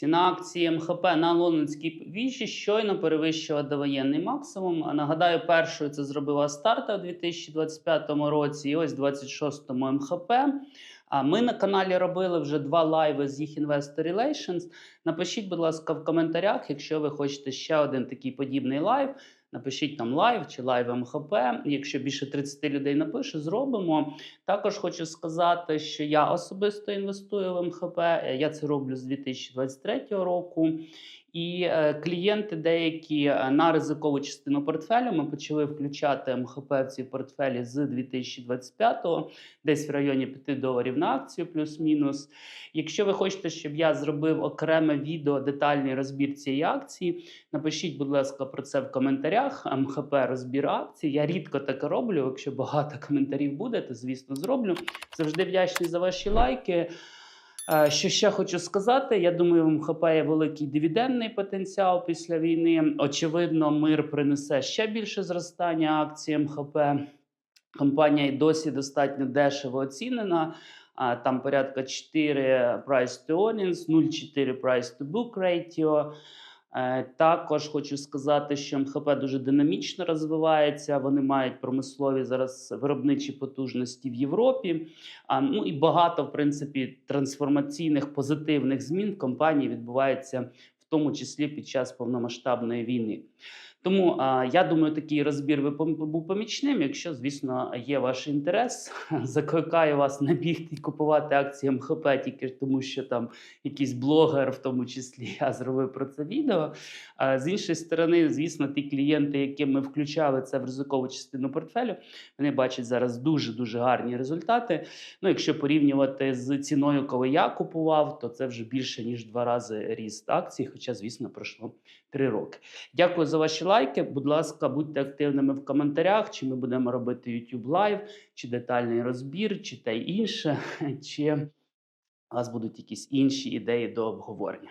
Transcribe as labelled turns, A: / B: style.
A: Ціна акції МХП на лондонській віжі щойно перевищила довоєнний максимум. Нагадаю, першою це зробила старта у 2025 році, і ось 26-му МХП. А ми на каналі робили вже два лайви з їх Investor Relations. Напишіть, будь ласка, в коментарях, якщо ви хочете ще один такий подібний лайв. Напишіть там лайв чи лайв МХП. Якщо більше 30 людей напише, зробимо. Також хочу сказати, що я особисто інвестую в МХП. Я це роблю з 2023 року. І е, клієнти деякі е, на ризикову частину портфелю ми почали включати МХП в ці портфелі з 2025-го, десь в районі 5 доларів на акцію, плюс-мінус. Якщо ви хочете, щоб я зробив окреме відео, детальний розбір цієї акції, напишіть, будь ласка, про це в коментарях. МХП розбір акцій. Я рідко таке роблю. Якщо багато коментарів буде, то звісно зроблю. Завжди вдячний за ваші лайки. Е, Що ще хочу сказати, я думаю, в МХП є великий дивідендний потенціал після війни. Очевидно, мир принесе ще більше зростання акцій МХП. Компанія й досі достатньо дешево оцінена. Там порядка 4 price to earnings, 0,4 price to book ratio. Е, Також хочу сказати, що МХП дуже динамічно розвивається. Вони мають промислові зараз виробничі потужності в Європі. А, ну і багато, в принципі, трансформаційних позитивних змін компанії відбувається, в тому числі під час повномасштабної війни. Тому я думаю, такий розбір був помічним. Якщо, звісно, є ваш інтерес, закликаю вас не бігти купувати акції МХП тільки тому, що там якийсь блогер, в тому числі я зробив про це відео. А з іншої сторони, звісно, ті клієнти, яким ми включали це в ризикову частину портфелю, вони бачать зараз дуже дуже гарні результати. Ну, якщо порівнювати з ціною, коли я купував, то це вже більше ніж два рази ріст акцій. Хоча, звісно, пройшло три роки. Дякую за ваші лайки. Будь ласка, будьте активними в коментарях, чи ми будемо робити YouTube Live, чи детальний розбір, чи те інше, чи у вас будуть якісь інші ідеї до обговорення.